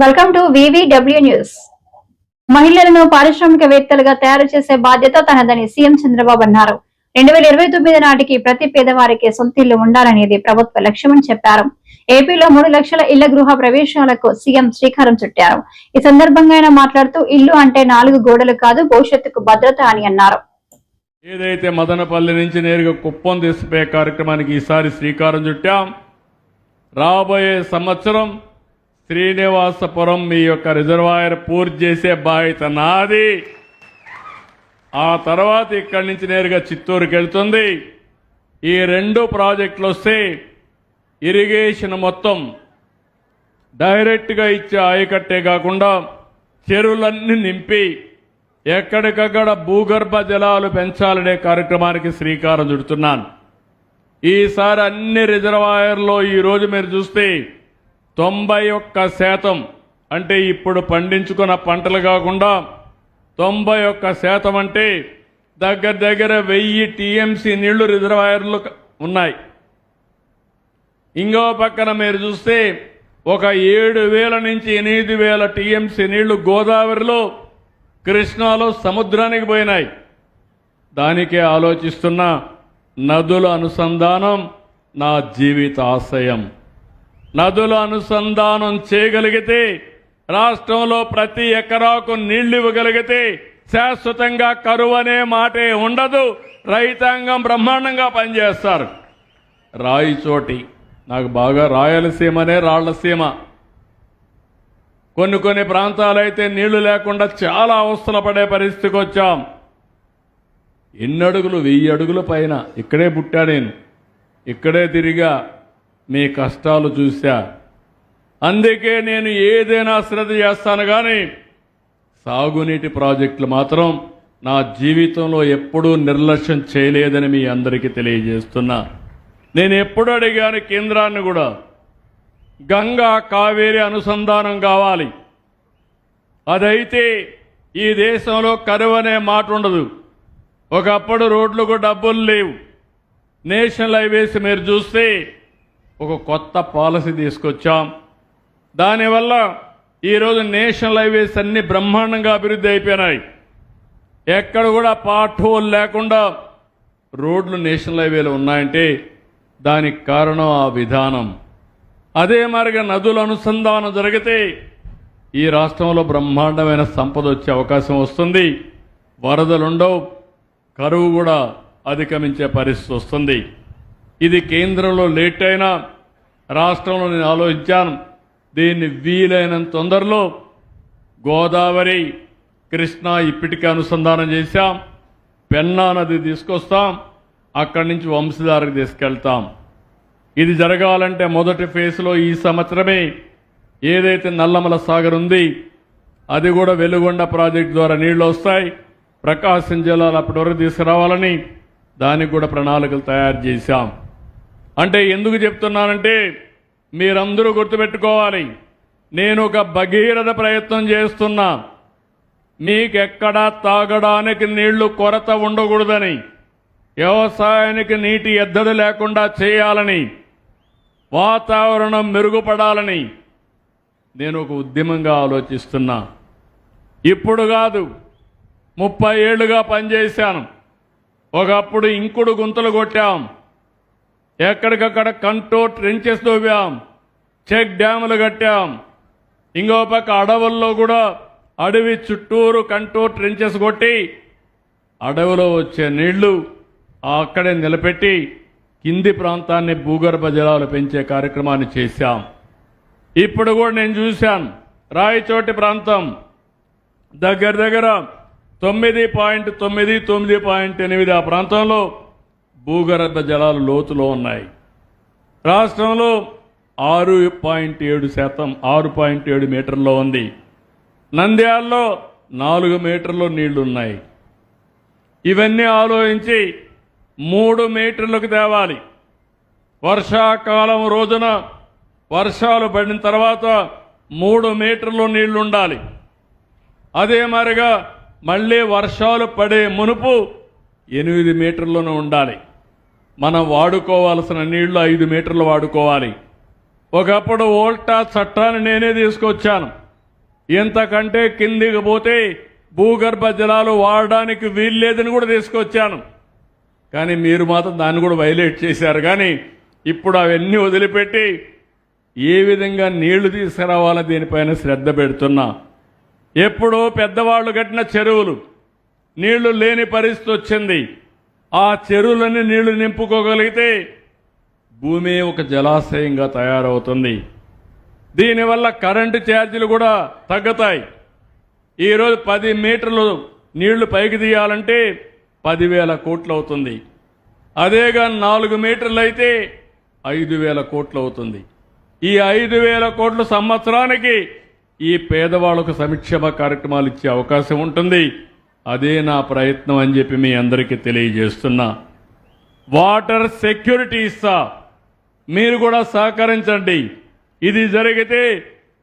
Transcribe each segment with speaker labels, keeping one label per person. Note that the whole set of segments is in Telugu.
Speaker 1: వెల్కమ్ టు వివిడబ్ల్యూ న్యూస్ మహిళలను పారిశ్రామికవేత్తలుగా తయారు చేసే బాధ్యత తనదని సీఎం చంద్రబాబు అన్నారు. రెండు వేల ఇరవై తొమ్మిది నాటికి ప్రతి పేదవారికి సొంతిల్లు ఉండాలనేది ప్రభుత్వ లక్ష్యమని చెప్పారు. ఏపీలో మూడు లక్షల ఇళ్ళ గృహ ప్రవేశాలకు సీఎం శ్రీకారం చుట్టారు. ఈ సందర్భంగా ఆయన మాట్లాడుతూ ఇల్లు అంటే నాలుగు గోడలు కాదు భవిష్యత్తుకు భద్రత అని అన్నారు.
Speaker 2: ఏదైతే మదనపల్లి నుంచి నేరుగా కుప్పం తీసుకుపోయే కార్యక్రమానికి ఈసారి శ్రీకారం చుట్టాం. రాబోయే సంవత్సరం శ్రీనివాసపురం మీ యొక్క రిజర్వాయర్ పూర్తి చేసే బాధ్యత నాది. ఆ తర్వాత ఇక్కడి నుంచి నేరుగా చిత్తూరుకి వెళ్తుంది. ఈ రెండు ప్రాజెక్టులు వస్తే ఇరిగేషన్ మొత్తం డైరెక్ట్గా ఇచ్చే ఆయకట్టే కాకుండా చెరువులన్నీ నింపి ఎక్కడికక్కడ భూగర్భ జలాలు పెంచాలనే కార్యక్రమానికి శ్రీకారం చుడుతున్నాను. ఈసారి అన్ని రిజర్వాయర్లో ఈరోజు మీరు చూస్తే తొంభై ఒక్క శాతం అంటే ఇప్పుడు పండించుకున్న పంటలు కాకుండా తొంభై ఒక్క శాతం అంటే దగ్గర దగ్గర వెయ్యి టీఎంసీ నీళ్ళు రిజర్వాయర్లు ఉన్నాయి. ఇంకో పక్కన మీరు చూస్తే ఒక ఏడు వేల నుంచి ఎనిమిది వేల టీఎంసీ నీళ్ళు గోదావరిలో కృష్ణాలో సముద్రానికి పోయినాయి. దానికే ఆలోచిస్తున్న నదుల అనుసంధానం నా జీవిత ఆశయం. నదుల అనుసంధానం చేయగలిగితే రాష్ట్రంలో ప్రతి ఎకరాకు నీళ్ళు ఇవ్వగలిగితే శాశ్వతంగా కరువు అనే మాటే ఉండదు. రైతాంగం బ్రహ్మాండంగా పనిచేస్తారు. రాయిచోటి నాకు బాగా రాయలసీమనే రాళ్ళసీమ కొన్ని కొన్ని ప్రాంతాలైతే నీళ్ళు లేకుండా చాలా అవస్థలు పడే పరిస్థితికి వచ్చాం. ఎన్ని అడుగులు వెయ్యి అడుగుల పైన ఇక్కడే పుట్టా నేను. ఇక్కడే తిరిగా మీ కష్టాలు చూశా. అందుకే నేను ఏదైనా శ్రద్ధ చేస్తాను కానీ సాగునీటి ప్రాజెక్టులు మాత్రం నా జీవితంలో ఎప్పుడూ నిర్లక్ష్యం చేయలేదని మీ అందరికీ తెలియజేస్తున్నా. నేను ఎప్పుడు అడిగాను కేంద్రాన్ని కూడా గంగా కావేరి అనుసంధానం కావాలి. అదైతే ఈ దేశంలో కరువు అనే మాట ఉండదు. ఒకప్పుడు రోడ్లకు డబ్బులు లేవు. నేషనల్ హైవేస్ మీరు చూస్తే ఒక కొత్త పాలసీ తీసుకొచ్చాం. దానివల్ల ఈరోజు నేషనల్ హైవేస్ అన్ని బ్రహ్మాండంగా అభివృద్ధి అయిపోయినాయి. ఎక్కడ కూడా పాట్ హోల్ లేకుండా రోడ్లు నేషనల్ హైవేలు ఉన్నాయంటే దానికి కారణం ఆ విధానం. అదే మరిగా నదుల అనుసంధానం జరిగితే ఈ రాష్ట్రంలో బ్రహ్మాండమైన సంపద వచ్చే అవకాశం వస్తుంది. వరదలుండవు కరువు కూడా అధిగమించే పరిస్థితి వస్తుంది. ఇది కేంద్రంలో లేట్ అయినా రాష్ట్రంలో నేను ఆలోచించాను. దీన్ని వీలైనంత తొందరలో గోదావరి కృష్ణా ఇప్పటికే అనుసంధానం చేశాం. పెన్నా నది తీసుకొస్తాం. అక్కడి నుంచి వంశధారకు తీసుకెళ్తాం. ఇది జరగాలంటే మొదటి ఫేజ్లో ఈ సంవత్సరమే ఏదైతే నల్లమల సాగర్ ఉంది అది కూడా వెలుగొండ ప్రాజెక్ట్ ద్వారా నీళ్ళు వస్తాయి. ప్రకాశం జిల్లాలో అప్పటి వరకు తీసుకురావాలని దానికి కూడా ప్రణాళికలు తయారు చేశాం. అంటే ఎందుకు చెప్తున్నానంటే మీరందరూ గుర్తుపెట్టుకోవాలి. నేను ఒక భగీరథ ప్రయత్నం చేస్తున్నా. మీకెక్కడా తాగడానికి నీళ్ళు కొరత ఉండకూడదని వ్యవసాయానికి నీటి ఎద్దడి లేకుండా చేయాలని వాతావరణం మెరుగుపడాలని నేను ఒక ఉద్యమంగా ఆలోచిస్తున్నా. ఇప్పుడు కాదు ముప్పై ఏళ్ళుగా పనిచేశాను. ఒకప్పుడు ఇంకుడు గుంతలు కొట్టాం. ఎక్కడికక్కడ కంట్రోల్ ట్రెంచెస్ తవ్వాం చెక్ డ్యాములు కట్టాం. ఇంకో పక్క అడవుల్లో కూడా అడవి చుట్టూరు కంట్రోల్ ట్రెంచెస్ కొట్టి అడవిలో వచ్చే నీళ్ళు అక్కడే నిలబెట్టి కింది ప్రాంతాన్ని భూగర్భ జలాలు పెంచే కార్యక్రమాన్ని చేశాం. ఇప్పుడు కూడా నేను చూశాను. రాయచోటి ప్రాంతం. దగ్గర దగ్గర తొమ్మిది పాయింట్ తొమ్మిది తొమ్మిది పాయింట్ ఎనిమిది ఆ ప్రాంతంలో భూగర్భ జలాలు లోతులో ఉన్నాయి. రాష్ట్రంలో ఆరు పాయింట్ ఏడు శాతం ఆరు పాయింట్ ఏడు మీటర్లో ఉంది. నంద్యాలలో నాలుగు మీటర్లు నీళ్ళున్నాయి. ఇవన్నీ ఆలోచించి మూడు మీటర్లకు తేవాలి. వర్షాకాలం రోజున వర్షాలు పడిన తర్వాత మూడు మీటర్లు నీళ్ళుండాలి. అదే మరిగా మళ్ళీ వర్షాలు పడే మునుపు ఎనిమిది మీటర్లను ఉండాలి. మనం వాడుకోవాల్సిన నీళ్ళు ఐదు మీటర్లు వాడుకోవాలి. ఒకప్పుడు ఓల్టా చట్టాన్ని నేనే తీసుకొచ్చాను. ఇంతకంటే కిందికి పోతే భూగర్భ జలాలు వాడడానికి వీల్లేదని కూడా తీసుకొచ్చాను. కానీ మీరు మాత్రం దాన్ని కూడా వైలేట్ చేశారు. కానీ ఇప్పుడు అవన్నీ వదిలిపెట్టి ఏ విధంగా నీళ్ళు తీసుకురావాలో దీనిపైన శ్రద్ధ పెడుతున్నా. ఎప్పుడో పెద్దవాళ్ళు కట్టిన చెరువులు నీళ్ళు లేని పరిస్థితి వచ్చింది. ఆ చెరువులన్నీ నీళ్ళు నింపుకోగలిగితే భూమి ఒక జలాశయంగా తయారవుతుంది. దీనివల్ల కరెంటు ఛార్జీలు కూడా తగ్గుతాయి. ఈరోజు పది మీటర్లు నీళ్ళు పైకి తీయాలంటే పదివేల కోట్లు అవుతుంది అదేగా నాలుగు మీటర్లు అయితే ఐదు వేల కోట్లు అవుతుంది ఈ ఐదు వేల కోట్లు సంవత్సరానికి ఈ పేదవాళ్ళకు సంక్షేమ కార్యక్రమాలు ఇచ్చే అవకాశం ఉంటుంది. అదే నా ప్రయత్నం అని చెప్పి మీ అందరికీ తెలియజేస్తున్నా. వాటర్ సెక్యూరిటీ ఇస్తా. మీరు కూడా సహకరించండి. ఇది జరిగితే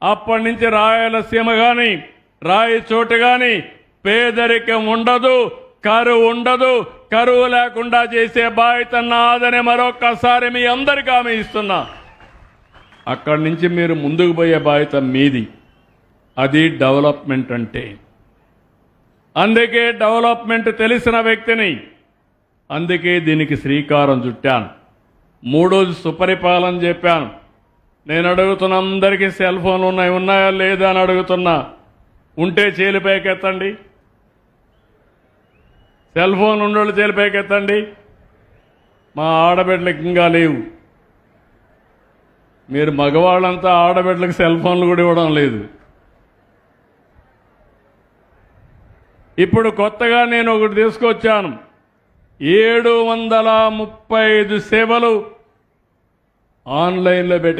Speaker 2: అప్పటి నుంచి రాయలసీమ కానీ రాయచోటు కానీ పేదరికం ఉండదు కరువు ఉండదు కరువు లేకుండా చేసే బాధ్యత నాదని మరొక్కసారి మీ అందరికీ ఆమె ఇస్తున్నా. అక్కడి నుంచి మీరు ముందుకు పోయే బాధ్యత మీది. అది డెవలప్మెంట్ అంటే. అందుకే డెవలప్మెంట్ తెలిసిన వ్యక్తిని అందుకే దీనికి శ్రీకారం చుట్టాను. మూడోది సుపరిపాలన చెప్పాను. నేను అడుగుతున్న అందరికీ సెల్ ఫోన్లు ఉన్నాయి ఉన్నాయా లేదా అని అడుగుతున్నా. ఉంటే చేలిపైకెత్తండి సెల్ ఫోన్ ఉన్నోళ్ళు చేలిపైకెత్తండి మా ఆడబిడ్డలకు ఇంకా లేవు. మీరు మగవాళ్ళంతా ఆడబిడ్డలకు సెల్ ఫోన్లు కూడా ఇవ్వడం లేదు. ఇప్పుడు కొత్తగా నేను ఒకటి తీసుకొచ్చాను. ఏడు వందల ముప్పై ఐదు సేవలు ఆన్లైన్లో పెట్టి